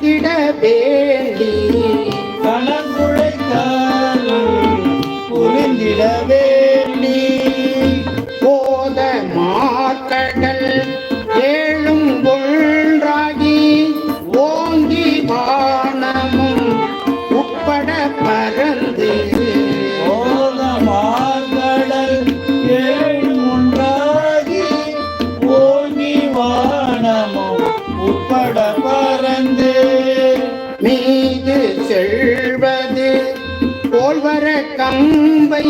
வேண்டி. கணக்குழைத்தால் புரிந்திட வேண்டி. போத மாக்கடல் அன்பை